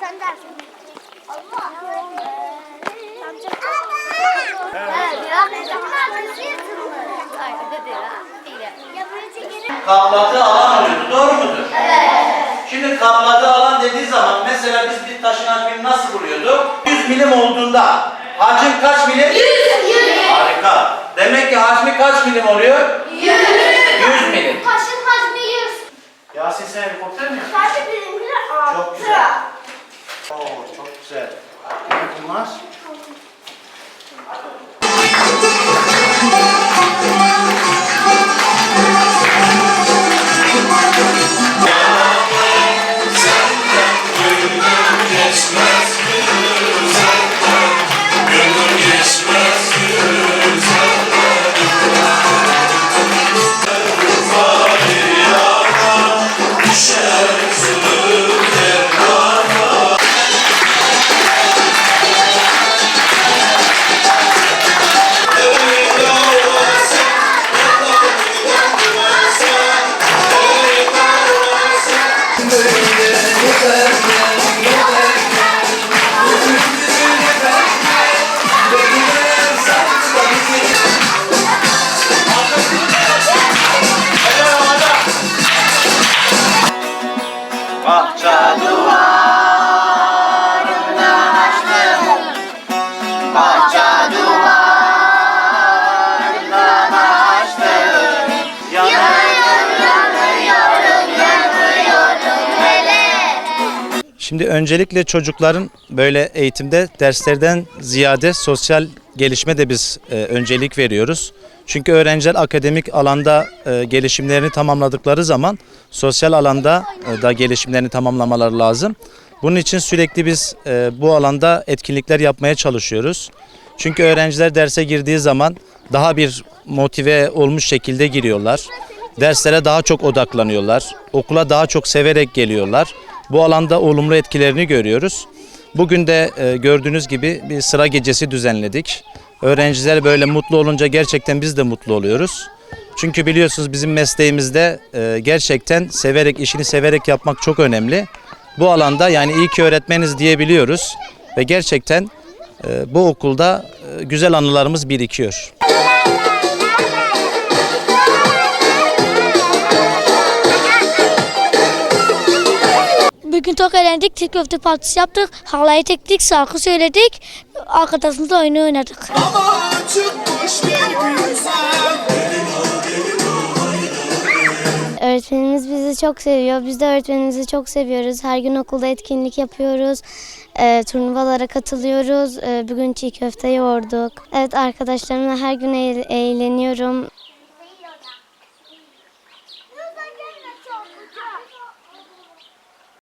Sen dersin. Allah. Kapladığı alan oluyordu. Doğru mudur? Evet. Şimdi kapladığı alan dediği zaman mesela biz bir taşın hacmini nasıl buluyorduk? 100 milim olduğunda hacim kaç milim? 100. Harika. Demek ki hacmi kaç milim oluyor? 100. 100 milim. Taşın hacmi 100. Yasin sen helikopter mi? Çok güzel. Ne bunlar? Bahçe duvarında açtım. Bahçe duvarında açtım. Yanıyorum, yanıyorum, yanıyorum hele. Şimdi öncelikle çocukların böyle eğitimde derslerden ziyade sosyal gelişme de biz e, öncelik veriyoruz. Çünkü öğrenciler akademik alanda e, gelişimlerini tamamladıkları zaman sosyal alanda e, da gelişimlerini tamamlamaları lazım. Bunun için sürekli biz e, bu alanda etkinlikler yapmaya çalışıyoruz. Çünkü öğrenciler derse girdiği zaman daha bir motive olmuş şekilde giriyorlar. Derslere daha çok odaklanıyorlar. Okula daha çok severek geliyorlar. Bu alanda olumlu etkilerini görüyoruz. Bugün de e, gördüğünüz gibi bir sıra gecesi düzenledik. Öğrenciler böyle mutlu olunca gerçekten biz de mutlu oluyoruz. Çünkü biliyorsunuz bizim mesleğimizde e, gerçekten severek, işini severek yapmak çok önemli. Bu alanda yani iyi ki öğretmeniz diyebiliyoruz ve gerçekten e, bu okulda güzel anılarımız birikiyor. Bugün çok eğlendik. Tek köfte partisi yaptık. Halay tektik, şarkı söyledik. Arkadaşımızla oyunu oynadık. Öğretmenimiz bizi çok seviyor. Biz de öğretmenimizi çok seviyoruz. Her gün okulda etkinlik yapıyoruz. Ee, turnuvalara katılıyoruz. Ee, bugün çiğ köfte yoğurduk. Evet arkadaşlarımla her gün eğ- eğleniyorum.